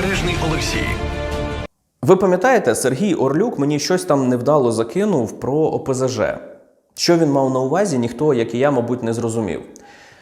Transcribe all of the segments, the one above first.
Бережний Олексій. Ви пам'ятаєте, Сергій Орлюк мені щось там невдало закинув про ОПЗЖ. Що він мав на увазі, ніхто, як і я, мабуть, не зрозумів.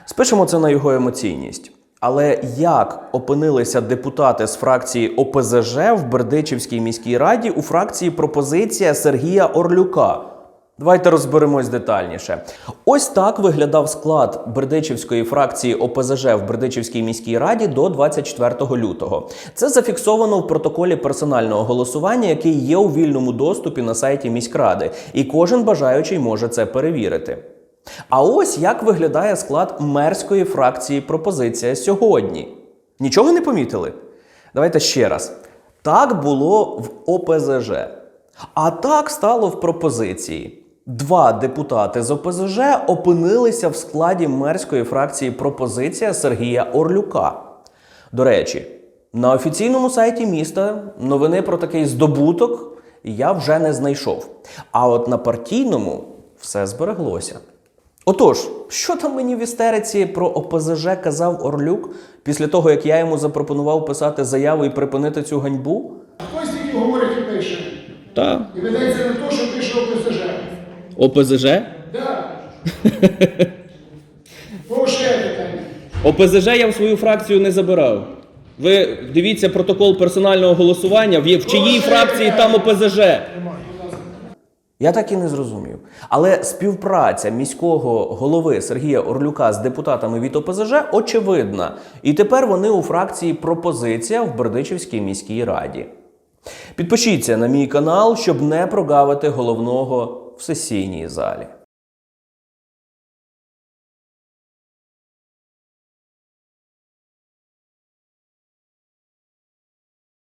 Спишемо це на його емоційність. Але як опинилися депутати з фракції ОПЗЖ в Бердичівській міській раді у фракції пропозиція Сергія Орлюка? Давайте розберемось детальніше. Ось так виглядав склад Бердичівської фракції ОПЗЖ в Бердичівській міській раді до 24 лютого. Це зафіксовано в протоколі персонального голосування, який є у вільному доступі на сайті міськради, і кожен бажаючий може це перевірити. А ось як виглядає склад мерської фракції пропозиція сьогодні. Нічого не помітили? Давайте ще раз. Так було в ОПЗЖ. А так стало в пропозиції. Два депутати з ОПЗЖ опинилися в складі мерської фракції пропозиція Сергія Орлюка. До речі, на офіційному сайті міста новини про такий здобуток я вже не знайшов. А от на партійному все збереглося. Отож, що там мені в істериці про ОПЗЖ казав Орлюк після того, як я йому запропонував писати заяву і припинити цю ганьбу? Хтось тільки говорить і пише. Так. І ведеться на те, що пише ОПЗЖ. ОПЗЖ? Питання. ОПЗЖ я в свою фракцію не забирав. Ви дивіться протокол персонального голосування, в в чиїй фракції там ОПЗЖ. Я так і не зрозумів. Але співпраця міського голови Сергія Орлюка з депутатами від ОПЗЖ очевидна. І тепер вони у фракції пропозиція в Бердичівській міській раді. Підпишіться на мій канал, щоб не прогавити головного в сесійній залі.